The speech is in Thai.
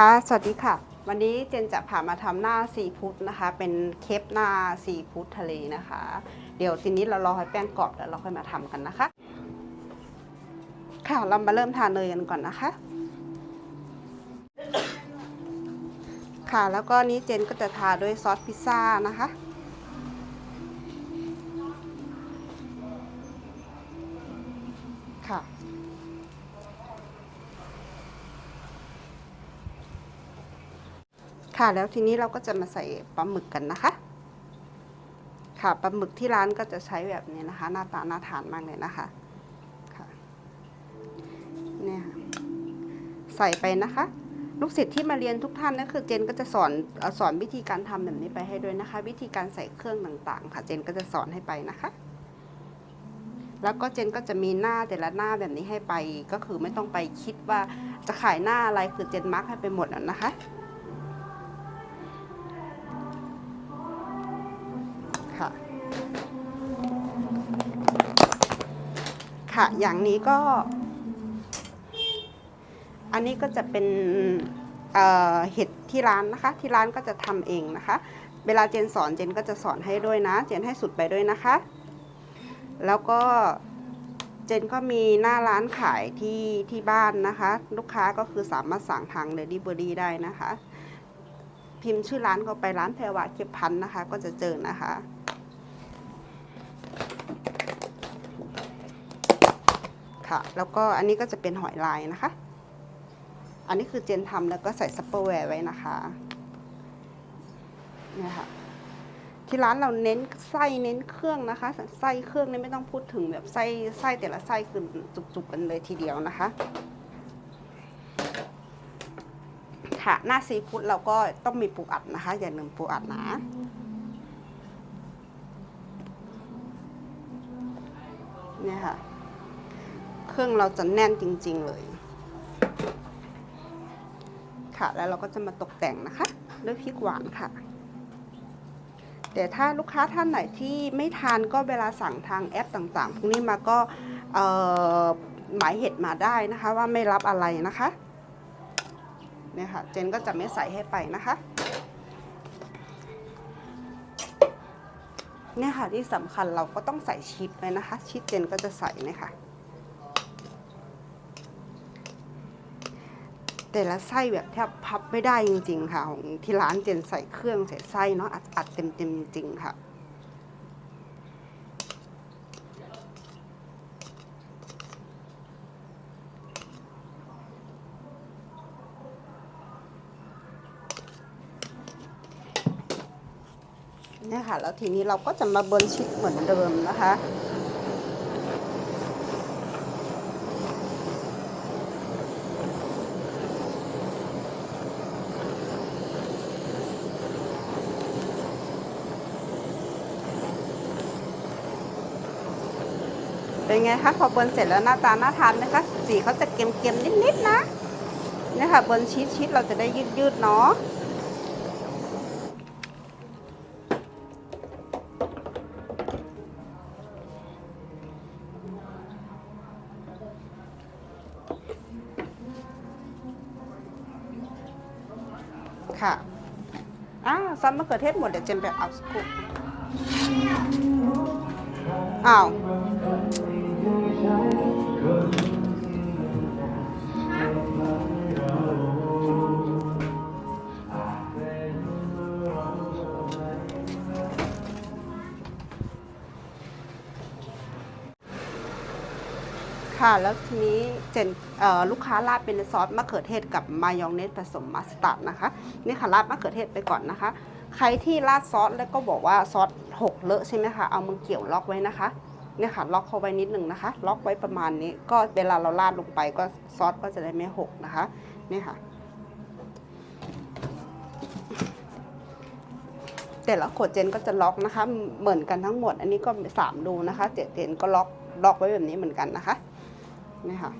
ค่ะ สวัสดีค่ะ วันนี้เจนจะพามาทำหน้าซีฟู้ดนะคะ เป็นเคปหน้าซีฟู้ดทะเลนะคะ เดี๋ยวทีนี้เรารอให้แป้งกรอบแล้วเราค่อยมาทำกันนะคะ ค่ะ เรามาเริ่มทาเนยกันก่อนนะคะ ค่ะ แล้วก็นี้เจนก็จะทาด้วยซอสพิซซ่านะคะ ค่ะแล้วทีนี้เราก็จะมาใส่ปลาหมึกกันนะคะ ค่ะปลาหมึกที่ร้านก็จะใช้แบบนี้นะคะ หน้าตาน่าทานมากเลยนะคะค่ะเนี่ยใส่ไปนะคะ ลูกศิษย์ที่มาเรียนทุกท่านก็คือเจนก็จะสอนสอนวิธีการทำแบบนี้ไปให้ด้วยนะคะ วิธีการใส่เครื่องต่างๆ ค่ะ เจนก็จะสอนให้ไปนะคะแล้วก็เจนก็จะมีหน้าแต่ละหน้าแบบนี้ให้ไปก็คือไม่ต้องไปคิดว่าจะขายหน้าอะไรคือเจนมาร์กให้ไปหมดแล้วนะคะ ค่ะ อย่างนี้ก็ อันนี้ก็จะเป็นเเห็ดที่ร้านนะคะ ที่ร้านก็จะทำเองนะคะ เวลาเจนสอนเจนก็จะสอนให้ด้วยนะ เจนให้สุดไปด้วยนะคะ แล้วก็เจนก็มีหน้าร้านขายที่ที่บ้านนะคะ ลูกค้าก็คือสามารถสั่งทางเดลิเวอรี่ได้นะคะ พิมพ์ชื่อร้านก็ไปร้านแพรวาเก็บพันธ์นะคะ ก็จะเจอนะคะ ค่ะ แล้วก็อันนี้ก็จะเป็นหอยลายนะคะ อันนี้คือเจนทำแล้วก็ใส่ซัปเปอร์แวร์ไว้นะคะเนี่ยค่ะที่ร้านเราเน้นไส้เน้นเครื่องนะคะ ไส้เครื่องนี่ไม่ต้องพูดถึงแบบไส้ไส้แต่ละไส้คือจุกๆกันเลยทีเดียวนะคะค่ะหน้าซีฟู้ดเราก็ต้องมีปูอัดนะคะ อย่าลืมปูอัดนะเนี่ยค่ะ เครื่องเราจะแน่นจริง ๆ เลย ค่ะแล้วเราก็จะมาตกแต่งนะคะ ด้วยพริกหวานค่ะแต่ถ้าลูกค้าท่านไหนที่ไม่ทานก็เวลาสั่งทางแอปต่างๆ พวกนี้มาก็หมายเหตุมาได้นะคะว่าไม่รับอะไรนะคะเนี่ยค่ะเจนก็จะไม่ใส่ให้ไปนะคะเนี่ยค่ะที่สำคัญเราก็ต้องใส่ชีสเลยนะคะชีสเจนก็จะใส่เนี่ยค่ะ แต่ละไส้แบบแทบพับไม่ได้จริง ๆ ค่ะ ของที่ร้านเจนใส่เครื่องใส่ไส้เนาะอัดอัดเต็มๆจริงๆค่ะเนี่ยค่ะแล้วทีนี้เราก็จะมาเบิร์นชีสเหมือนเดิมนะคะ เป็นไงคะพอบนเสร็จแล้วหน้าตาน่าทานไหมคะสีเขาจะเค็มๆนิดๆนะเนี่ยค่ะบนชีสชีสเราจะได้ยืดๆเนาะค่ะอ่าซอสมะเขือเทศหมดเดี๋ยวเจนไปเอาสกครู่ อ้าวค่ะแล้วทีนี้เจนเลูกค้าราดเป็นซอสมะเขือเทศกับมายองเนสผสมมัสตาร์ดนะคะ นี่ค่ะราดมะเขือเทศไปก่อนนะคะ ใครที่ราดซอสแล้วก็บอกว่าซอส หกเลอะใช่ไหมคะ เอามือเกี่ยวล็อกไว้นะคะ เนี่ยค่ะ ล็อกเข้าไว้นิดหนึ่งนะคะ ล็อกไว้ประมาณนี้ ก็เวลาเราราดลงไปก็ซอสก็จะได้ไม่หกนะคะ เนี่ยค่ะ แต่ละขวดเจนก็จะล็อกนะคะ เหมือนกันทั้งหมด อันนี้ก็สามรูนะคะเจเจนก็ล็อก ล็อกไว้แบบนี้เหมือนกันนะคะ เนี่ยค่ะ